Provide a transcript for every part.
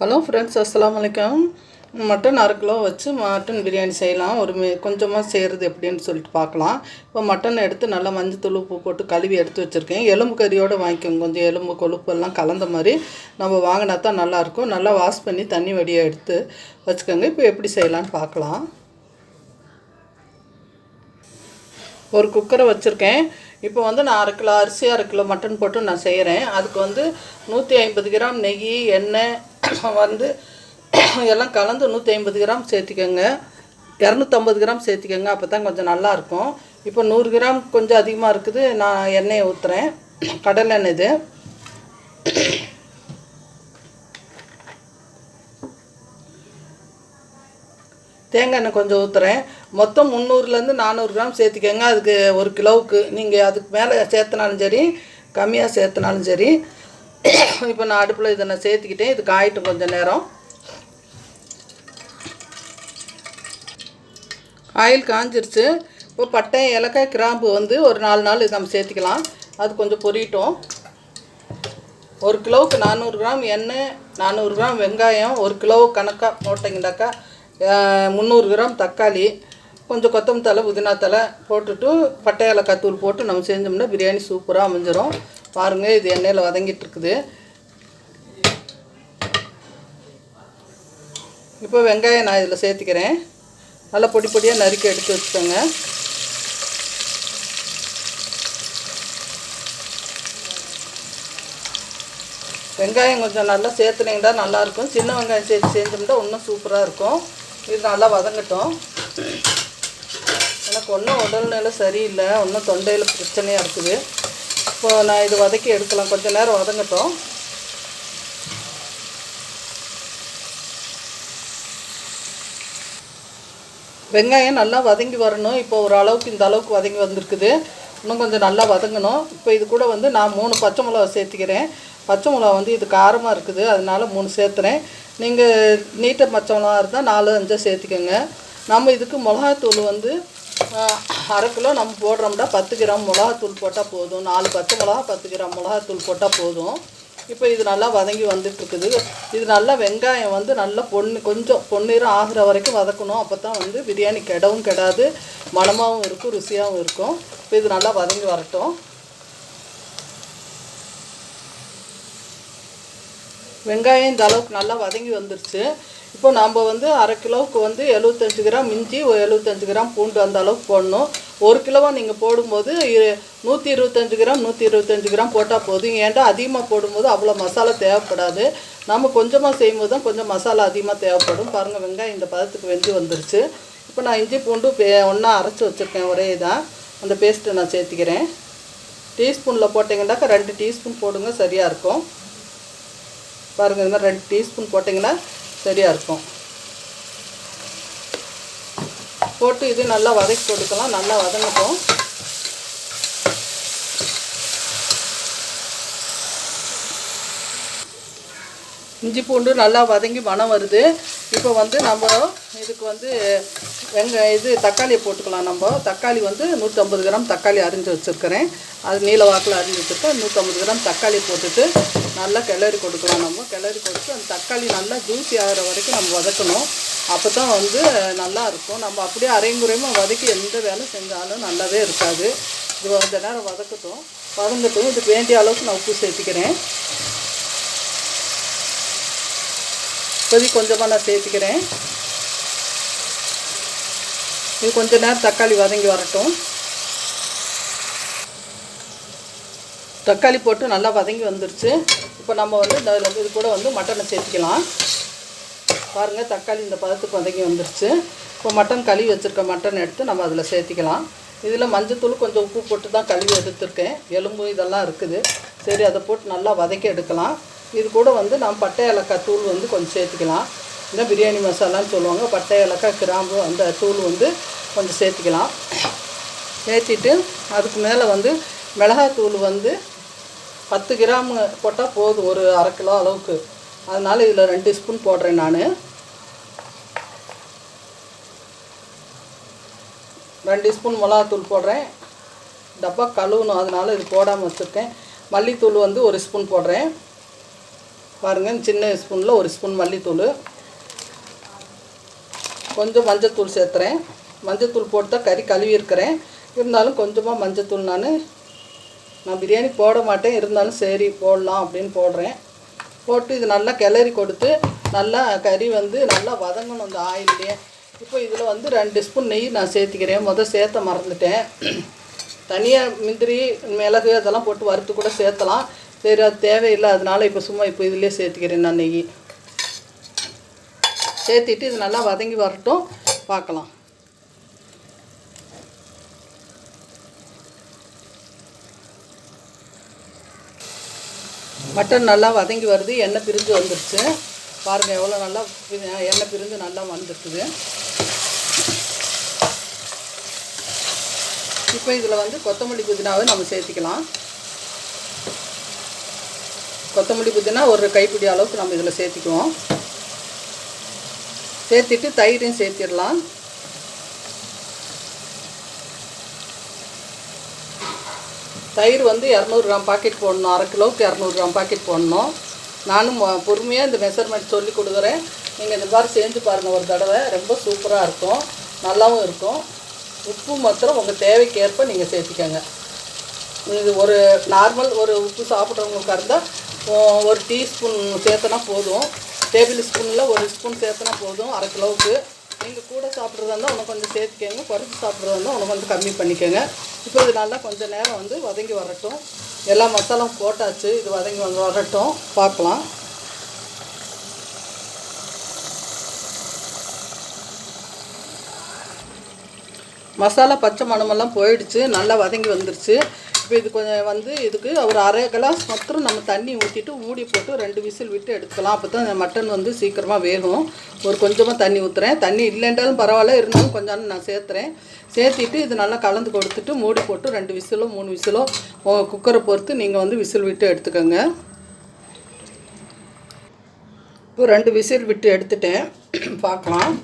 Hello friends அஸ்லாம் வலைக்கம் mutton அரை கிலோ வச்சு மட்டன் பிரியாணி செய்யலாம். ஒரு மே கொஞ்சமாக செய்கிறது எப்படின்னு சொல்லிட்டு பார்க்கலாம். இப்போ மட்டன் எடுத்து நல்லா மஞ்சத்தூள் உப்பு போட்டு கழுவி எடுத்து வச்சுருக்கேன். எலும்பு கறியோடு வாங்கிக்கோங்க. கொஞ்சம் எலும்பு கொழுப்பு எல்லாம் கலந்த மாதிரி நம்ம வாங்கினா தான் நல்லாயிருக்கும் நல்லா வாஷ் பண்ணி தண்ணி வடியை எடுத்து வச்சுக்கோங்க. இப்போ எப்படி செய்யலான்னு பார்க்கலாம். ஒரு குக்கரை வச்சுருக்கேன். இப்போ வந்து நான் அரை கிலோ அரிசி அரை கிலோ மட்டன் போட்டு நான் செய்கிறேன் அதுக்கு வந்து நூற்றி ஐம்பது கிராம் நெய் எண்ணெய் வந்து எல்லாம் கலந்து நூற்றி ஐம்பது கிராம் சேர்த்திக்கோங்க. இரநூத்தம்பது கிராம் சேர்த்திக்கோங்க. அப்போ தான் கொஞ்சம் நல்லாயிருக்கும் இப்போ நூறு கிராம் கொஞ்சம் அதிகமாக இருக்குது. நான் எண்ணெயை ஊற்றுறேன் கடலை எண்ணெய் இது. தேங்காய் எண்ணெய் கொஞ்சம் ஊற்றுறேன் மொத்தம் முந்நூறுலேருந்து நானூறு கிராம் சேர்த்திக்கோங்க. அதுக்கு ஒரு கிலோவுக்கு. நீங்கள் அதுக்கு மேலே சேர்த்தனாலும் சரி கம்மியாக சேர்த்தனாலும் சரி இப்போ நான் அடுப்பில் இதை நான் சேர்த்துக்கிட்டேன். இது காயிட்டும் கொஞ்சம் நேரம். ஆயில் காஞ்சிருச்சு. இப்போ பட்டை ஏலக்காய் கிராம்பு வந்து ஒரு நாலு நாள் இது நம்ம சேர்த்துக்கலாம். அது கொஞ்சம் பொரியட்டும். ஒரு கிலோவுக்கு நானூறு கிராம் எண்ணெய் நானூறு கிராம் வெங்காயம் ஒரு கிலோ கணக்காக போட்டிங்கனாக்கா முந்நூறு கிராம் தக்காளி கொஞ்சம் கொத்தமல்லி தலை புதினா தலை போட்டுட்டு பட்டை ஏலக்காய் தூள் போட்டு நம்ம செஞ்சோம்னா பிரியாணி சூப்பராக அமைஞ்சிரும். பாருங்கள் இது எண்ணெயில் வதங்கிட்டுருக்குது. இப்போ வெங்காயம் நான் இதில் சேர்த்துக்கிறேன். நல்லா பொடி பொடியாக நறுக்கி எடுத்து வச்சுக்கோங்க. வெங்காயம் கொஞ்சம் நல்லா சேர்த்துனீங்கன்னா நல்லாயிருக்கும். சின்ன வெங்காயம் சேர்த்து செஞ்சோம்னா இன்னும் சூப்பராக இருக்கும். இது நல்லா வதங்கட்டும். எனக்கு ஒன்றும் உடல்நிலை சரியில்லை. ஒன்றும் தொண்டையில் பிரச்சனையாக இருக்குது. இப்போ நான் இது வதக்கி எடுக்கலாம். கொஞ்சம் நேரம் வதங்கட்டும். வெங்காயம் நல்லா வதங்கி வரணும். இப்போ ஒரு அளவுக்கு இந்த அளவுக்கு வதங்கி வந்திருக்குது. இன்னும் கொஞ்சம் நல்லா வதங்கணும். இப்போ இது கூட வந்து நான் மூணு பச்சை மிளகா சேர்த்துக்கிறேன். பச்சை மிளகா வந்து இது காரமாக இருக்குது. அதனால மூணு சேர்த்துறேன். நீங்கள் நீட்ட பச்சை மிளகா இருந்தால் நாலு அஞ்சாக சேர்த்துக்கோங்க. நம்ம இதுக்கு மிளகாத்தூள் வந்து அரை கிலோ நம்ம போடுறோம்னா பத்து கிராம் மிளகாத்தூள் போட்டால் போதும். நாலு பச்சை மிளகா பத்து கிராம் மிளகாத்தூள் போட்டால் போதும். இப்போ இது நல்லா வதங்கி வந்துட்டுருக்குது. இது நல்லா வெங்காயம் வந்து நல்லா பொண்ணு கொஞ்சம் பொன்னிறம் ஆகிற வரைக்கும் வதக்கணும். அப்போ தான் வந்து பிரியாணி கெடவும் கெடாது. மணமாகவும் இருக்கும் ருசியாகவும் இருக்கும். இப்போ இது நல்லா வதங்கி வரட்டும். வெங்காயம் இந்த அளவுக்கு நல்லா வதங்கி வந்துருச்சு. இப்போ நாம் வந்து அரை கிலோவுக்கு வந்து எழுபத்தஞ்சு கிராம் இஞ்சி ஒரு எழுபத்தஞ்சு கிராம் பூண்டு அந்த அளவுக்கு போடணும். ஒரு கிலோவாக நீங்கள் போடும்போது நூற்றி இருபத்தஞ்சு கிராம் நூற்றி இருபத்தஞ்சு கிராம் போட்டால் போதும். ஏன்டா அதிகமாக போடும்போது அவ்வளோ மசாலா தேவைப்படாது. நம்ம கொஞ்சமாக செய்யும்போது தான் கொஞ்சம் மசாலா அதிகமாக தேவைப்படும். பாருங்கள் வெங்காயம் இந்த பதத்துக்கு வெந்து வந்துருச்சு. இப்போ நான் இஞ்சி பூண்டு பே ஒன்றா அரைச்சி வச்சுருக்கேன். ஒரே இதாக அந்த பேஸ்ட்டை நான் சேர்த்திக்கிறேன். டீஸ்பூனில் போட்டிங்கன்னாக்கா ரெண்டு டீஸ்பூன் போடுங்க சரியாக இருக்கும். பாருங்கள் இந்த மாதிரி ரெண்டு டீஸ்பூன் போட்டிங்கன்னா சரியாக இருக்கும். போட்டு இது நல்லா வதக்கி கொடுக்கலாம். நல்லா வதங்கட்டும். இஞ்சி பூண்டு நல்லா வதங்கி மனம் வருது. இப்போ வந்து நம்ம இதுக்கு வந்து வெங்க இது தக்காளியை போட்டுக்கலாம் நம்ம. தக்காளி வந்து நூற்றம்பது கிராம் தக்காளி அரிஞ்சு வச்சுருக்கிறேன். அது நீல வாக்கில் அரிஞ்சு வச்சுருக்கேன். நூற்றம்பது கிராம் தக்காளி போட்டுட்டு நல்லா கிளறி கொடுக்கலாம் நம்ம. கிளறி கொடுத்து அந்த தக்காளி நல்லா ஜூஸி ஆகிற வரைக்கும் நம்ம வதக்கணும். அப்போ தான் வந்து நல்லா இருக்கும். நம்ம அப்படியே அரைங்குறையமாக வதக்கி எந்த வேலை செஞ்சாலும் நல்லாவே இருக்காது. இது கொஞ்ச நேரம் வதக்கட்டும். வதங்கட்டும் இதுக்கு வேண்டிய அளவுக்கு நான் உப்பு சேர்த்துக்கிறேன். இப்போதைக்கு கொஞ்சமாக நான் சேர்த்துக்கிறேன். இது கொஞ்ச நேரம் தக்காளி வதங்கி வரட்டும். தக்காளி போட்டு நல்லா வதங்கி வந்துருச்சு. இப்போ நம்ம வந்து இந்த வந்து இது கூட வந்து மட்டனை சேர்த்துக்கலாம். பாருங்கள் தக்காளி இந்த பதத்துக்கு வதங்கி வந்துருச்சு. இப்போ மட்டன் கழுவி வச்சுருக்க மட்டன் எடுத்து நம்ம அதில் சேர்த்திக்கலாம். இதில் மஞ்சத்தூள் கொஞ்சம் உப்பு போட்டு தான் கழுவி எடுத்துருக்கேன். எலும்பு இதெல்லாம் இருக்குது. சரி அதை போட்டு நல்லா வதக்கி எடுக்கலாம். இது கூட வந்து நம்ம பட்டை ஏலக்காய் தூள் வந்து கொஞ்சம் சேர்த்துக்கலாம். இந்த பிரியாணி மசாலான்னு சொல்லுவாங்க. பட்டை ஏலக்காய் கிராம்பு அந்த தூள் வந்து கொஞ்சம் சேர்த்துக்கலாம். சேர்த்திட்டு அதுக்கு மேலே வந்து மிளகாத்தூள் வந்து பத்து கிராம் போட்டால் போதும் ஒரு அரை கிலோ அளவுக்கு. அதனால் இதில் ரெண்டு ஸ்பூன் போடுறேன் நான். ரெண்டு ஸ்பூன் மிளகாத்தூள் போடுறேன். டப்பா கழுவணும் அதனால் இது போடாமல் வச்சுருக்கேன். மல்லித்தூள் வந்து ஒரு ஸ்பூன் போடுறேன். பாருங்கள் சின்ன ஸ்பூனில் ஒரு ஸ்பூன் மல்லித்தூள். கொஞ்சம் மஞ்சத்தூள் சேர்த்துறேன். மஞ்சத்தூள் போட்டு தான் கறி கழுவி இருக்கிறேன் இருந்தாலும் கொஞ்சமாக மஞ்சத்தூள் நான் நான் பிரியாணி போட மாட்டேன் இருந்தாலும் சரி போடலாம் அப்படின்னு போடுறேன். போட்டு இது நல்லா கிளறி கொடுத்து நல்லா கறி வந்து நல்லா வதங்கணும் இந்த ஆயிலே இப்போ இதில் வந்து ரெண்டு ஸ்பூன் நெய் நான் சேர்த்திக்கிறேன். முதல் சேர்த்த மறந்துட்டேன். தனியாக முந்திரி மிளகு அதெல்லாம் போட்டு வறுத்து கூட சேர்த்தலாம். சரி அது தேவையில்லை. அதனால இப்போ சும்மா இப்போ இதிலே சேர்த்துக்கிறேன் நான் நெய். சேர்த்திட்டு இது நல்லா வதங்கி வரட்டும். பார்க்கலாம். மட்டன் நல்லா வதங்கி வருது எண்ணெய் பிரிஞ்சு வந்துருச்சு. பாருங்கள் எவ்வளோ நல்லா எண்ணெய் பிரிஞ்சு நல்லா வந்துருக்குது. இப்போ இதில் வந்து கொத்தமல்லி புதினாவை நம்ம சேர்த்திக்கலாம். கொத்தமல்லி புதினா ஒரு கைப்பிடி அளவுக்கு நம்ம இதில் சேர்த்துக்குவோம். சேர்த்துட்டு தயிரையும் சேர்த்திடலாம். தயிர் வந்து இரநூறு கிராம் பாக்கெட் போடணும் அரை கிலோவுக்கு இரநூறு கிராம் பாக்கெட் போடணும். நானும் பொறுமையாக இந்த மெஷர்மெண்ட் சொல்லி கொடுக்குறேன். நீங்கள் இந்த மாதிரி செஞ்சு பாருங்கள் ஒரு தடவை. ரொம்ப சூப்பராக இருக்கும். நல்லாவும் இருக்கும். உப்பு மாத்திரம் உங்கள் தேவைக்கேற்ப நீங்கள் சேர்த்துக்கோங்க. இது ஒரு நார்மல் ஒரு உப்பு சாப்பிட்றவங்களுக்கு இருந்தால் ஒரு டீஸ்பூன் சேர்த்தனா போதும். டேபிள் ஸ்பூனில் ஒரு ஸ்பூன் சேர்த்தனா போதும் அரை கிலோவுக்கு. நீங்கள் கூட சாப்பிட்றதா இருந்தால் உனக்கு கொஞ்சம் சேர்த்துக்கோங்க. குறைச்சி சாப்பிட்றதா இருந்தால் உனக்கு கொஞ்சம் கம்மி பண்ணிக்கோங்க. இப்போ இது நல்லா கொஞ்சம் நேரம் வந்து வதங்கி வரட்டும். எல்லா மசாலாவும் போட்டாச்சு. இது வதங்கி வந்து வரட்டும். பார்க்கலாம். மசாலா பச்சை மணமெல்லாம் போயிடுச்சு. நல்லா வதங்கி வந்துருச்சு. இப்போ இது கொஞ்சம் வந்து இதுக்கு ஒரு அரை கிளாஸ் மாத்திரம் நம்ம தண்ணி ஊற்றிட்டு மூடி போட்டு ரெண்டு விசில் விட்டு எடுத்துக்கலாம். அப்போ தான் மட்டன் வந்து சீக்கிரமாக வேகும். ஒரு கொஞ்சமாக தண்ணி ஊற்றுறேன் தண்ணி இல்லைன்றாலும் பரவாயில்ல. இருந்தாலும் கொஞ்சம் நான் சேர்த்துறேன். சேர்த்திட்டு இது நல்லா கலந்து கொடுத்துட்டு மூடி போட்டு ரெண்டு விசிலோ மூணு விசிலோ குக்கரை பொறுத்து நீங்கள் வந்து விசில் விட்டு எடுத்துக்கோங்க. இப்போ ரெண்டு விசில் விட்டு எடுத்துட்டேன். பார்க்கலாம்.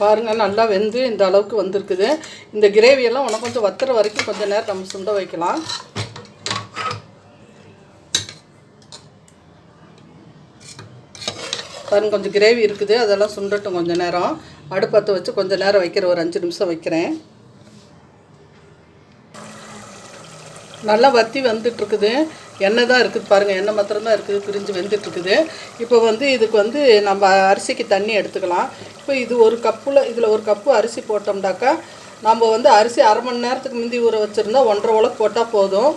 பாருங்கள் நல்லா வெந்து இந்த அளவுக்கு வந்திருக்குது. இந்த கிரேவியெல்லாம் உனக்கு கொஞ்சம் வத்துற வரைக்கும் கொஞ்சம் நேரம் நம்ம சுண்ட வைக்கலாம். பாருங்க கொஞ்சம் கிரேவி இருக்குது. அதெல்லாம் சுண்டட்டும் கொஞ்சம் நேரம். அடுப்பத்தை வச்சு கொஞ்சம் நேரம் வைக்கிற ஒரு அஞ்சு நிமிஷம் வைக்கிறேன். நல்லா வத்தி வந்துட்டுருக்குது. எண்ணெய் தான் இருக்குது பாருங்கள் எண்ணெய் மாத்திரம் தான் இருக்குது பிரிஞ்சு வெந்துட்டுருக்குது. இப்போ வந்து இதுக்கு வந்து நம்ம அரிசிக்கு தண்ணி எடுத்துக்கலாம். இப்போ இது ஒரு கப்பில் இதில் ஒரு கப்பு அரிசி போட்டோம்னாக்கா நம்ம வந்து அரிசி அரை மணி நேரத்துக்கு முந்தி ஊற வச்சுருந்தா ஒன்றரை உலக்கு போட்டால் போதும்.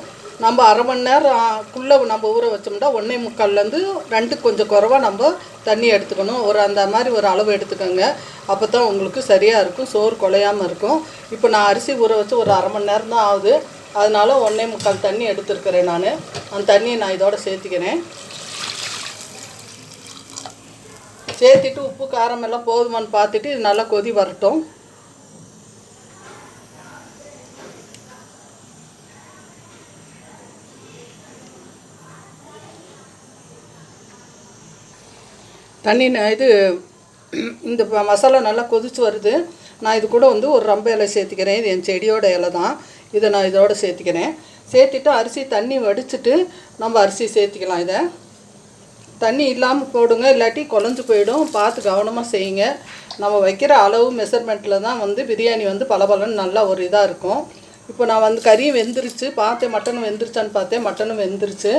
நம்ம அரை மணி நேரம்குள்ளே நம்ம ஊற வச்சோம்னா ஒன்றே முக்கால்லேருந்து ரெண்டு கொஞ்சம் குறவாக நம்ம தண்ணி எடுத்துக்கணும். ஒரு அந்த மாதிரி ஒரு அளவு எடுத்துக்கோங்க. அப்போ தான் உங்களுக்கு சரியாக இருக்கும் சோறு குலையாமல் இருக்கும். இப்போ நான் அரிசி ஊற வச்சு ஒரு அரை மணி நேரம் தான் ஆகுது. அதனால் ஒன்றே முக்கால் தண்ணி எடுத்துருக்கிறேன் நான். அந்த தண்ணியை நான் இதோட சேர்த்துக்கிறேன். சேர்த்துட்டு உப்பு காரம் எல்லாம் போதுமான்னு பார்த்துட்டு இது நல்லா கொதி வரட்டும். தண்ணி இது இந்த மசாலா நல்லா கொதிச்சு வருது. நான் இது கூட வந்து ஒரு ரம்ப இலை சேர்த்துக்கிறேன். இது என் செடியோட இலை தான் இதை நான் இதோடு சேர்த்துக்கிறேன். சேர்த்துட்டு அரிசி தண்ணி வடிச்சிட்டு நம்ம அரிசி சேர்த்துக்கலாம் இதை. தண்ணி இல்லாமல் போடுங்க இல்லாட்டி குழஞ்சு போயிடும். பார்த்து கவனமாக செய்யுங்க. நம்ம வைக்கிற அளவு மெஷர்மெண்ட்டில் தான் வந்து பிரியாணி வந்து பளபளன்னு நல்லா ஒரு இதாக இருக்கும். இப்போ நான் வந்து கறியும் வெந்துருச்சு பார்த்தேன் மட்டனும் வெந்துருச்சான்னு பார்த்தேன் மட்டனும் வெந்துருச்சு.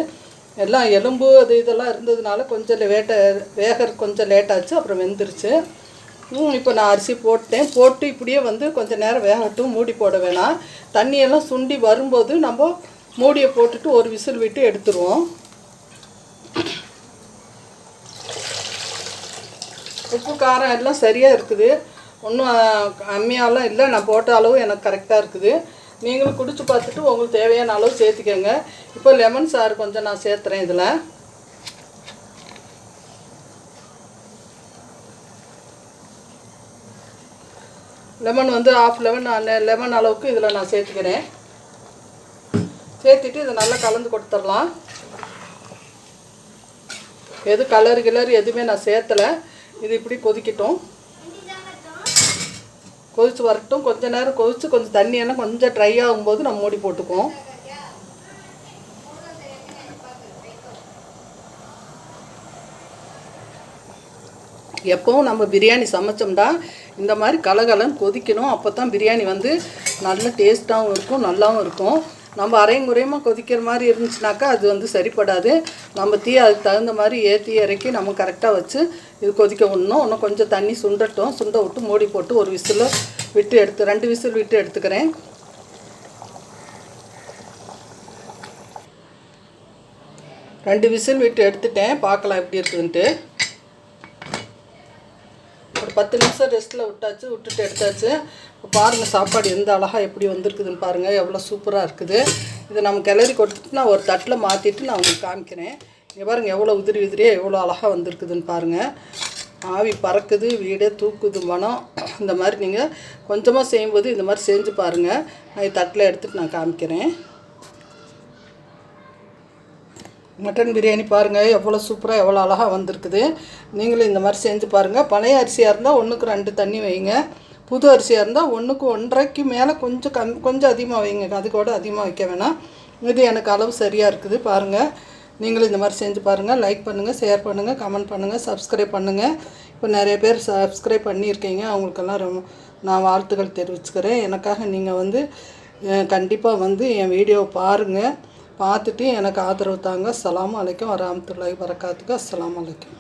எல்லாம் எலும்பு அது இதெல்லாம் இருந்ததுனால கொஞ்சம் லேட்டாக வேக கொஞ்சம் லேட்டாச்சு அப்புறம் வெந்துருச்சு. இப்போ நான் அரிசி போட்டேன். போட்டு இப்படியே வந்து கொஞ்சம் நேரம் வேகட்டும். மூடி போட வேணாம். தண்ணியெல்லாம் சுண்டி வரும்போது நம்ம மூடியை போட்டுட்டு ஒரு விசில் விட்டு எடுத்துருவோம். உப்பு காரம் எல்லாம் சரியாக இருக்குது. ஒன்றும் கம்மியாலாம் இல்லை. நான் போட்ட அளவு எனக்கு கரெக்டாக இருக்குது. நீங்களும் குடிச்சு பார்த்துட்டு உங்களுக்கு தேவையான அளவு சேர்த்துக்கோங்க. இப்போ லெமன் சாறு கொஞ்சம் நான் சேர்த்துறேன் இதில். லெமன் வந்து ஆஃப் லெமன் லெமன் அளவுக்கு இதில் நான் சேர்த்துக்கிறேன். சேர்த்துட்டு இதை நல்லா கலந்து கொடுத்துடலாம். எது கலர் கிளர் எதுவுமே நான் சேர்த்தலை. இது இப்படி கொதிக்கட்டும். கொதித்து வரட்டும். கொஞ்சம் நேரம் கொதித்து கொஞ்சம் தண்ணி எல்லாம் கொஞ்சம் ட்ரை ஆகும்போது நம்ம மூடி போட்டுக்குவோம். எப்போவும் நம்ம பிரியாணி சமைச்சோம்னா இந்த மாதிரி கலகலன்னு கொதிக்கணும். அப்போ தான் பிரியாணி வந்து நல்ல டேஸ்ட்டாகவும் இருக்கும் நல்லாவும் இருக்கும். நம்ம அரையும் குறையுமா கொதிக்கிற மாதிரி இருந்துச்சுனாக்கா அது வந்து சரிப்படாது. நம்ம தீ அதுக்கு தகுந்த மாதிரி ஏற்றி இறக்கி நம்ம கரெக்டாக வச்சு இது கொதிக்க விடணும். இன்னும் கொஞ்சம் தண்ணி சுண்டட்டும். சுண்ட விட்டு மூடி போட்டு ஒரு விசில் விட்டு எடுத்து ரெண்டு விசில் விட்டு எடுத்துக்கிறேன். ரெண்டு விசில் விட்டு எடுத்துட்டேன். பார்க்கலாம் எப்படி இருக்குதுன்ட்டு ஒரு பத்து நிமிஷம் ரெஸ்ட்டில் விட்டாச்சு விட்டுட்டு எடுத்தாச்சு. இப்போ பாருங்கள் சாப்பாடு எந்த அழகாக எப்படி வந்திருக்குதுன்னு பாருங்கள் எவ்வளோ சூப்பராக இருக்குது. இதை நம்ம கிளறி கொடுத்துட்டு நான் ஒரு தட்டில் மாற்றிட்டு நான் உங்களுக்கு காமிக்கிறேன். இங்கே பாருங்கள் எவ்வளோ உதிரி உதிரியாக எவ்வளோ அழகாக வந்திருக்குதுன்னு பாருங்கள் ஆவி பறக்குது வீடே தூக்குது மனம் இந்த மாதிரி நீங்கள் கொஞ்சமாக செய்யும்போது இந்த மாதிரி செஞ்சு பாருங்கள் நான் தட்டில் எடுத்துகிட்டு நான் காமிக்கிறேன். மட்டன் பிரியாணி பாருங்கள் எவ்வளோ சூப்பராக எவ்வளோ அழகாக வந்திருக்குது. நீங்களும் இந்த மாதிரி செஞ்சு பாருங்கள் பழைய அரிசியாக இருந்தால் ஒன்றுக்கு ரெண்டு தண்ணி வைங்க. புது அரிசியாக இருந்தால் ஒன்றுக்கு ஒன்றரைக்கு மேலே கொஞ்சம் கம் கொஞ்சம் அதிகமாக வைங்க. அது கூட அதிகமாக வைக்க வேணாம். இது எனக்கு அளவு சரியாக இருக்குது. பாருங்கள் நீங்களும் இந்த மாதிரி செஞ்சு பாருங்கள் லைக் பண்ணுங்கள் ஷேர் பண்ணுங்கள் கமெண்ட் பண்ணுங்கள் சப்ஸ்கிரைப் பண்ணுங்கள் இப்போ நிறைய பேர் சப்ஸ்கிரைப் பண்ணியிருக்கீங்க. அவங்களுக்கெல்லாம் ரொம்ப நான் வாழ்த்துக்கள் தெரிவிச்சுக்கிறேன். எனக்காக நீங்கள் வந்து கண்டிப்பாக வந்து என் வீடியோவை பாருங்கள் பார்த்துட்டு எனக்கு ஆதரவு தாங்க. அஸ்ஸலாமு அலைக்கும். வரமத்துல்லாஹி வரக்காத்துக்கு அஸ்லாம் அலைக்கும்.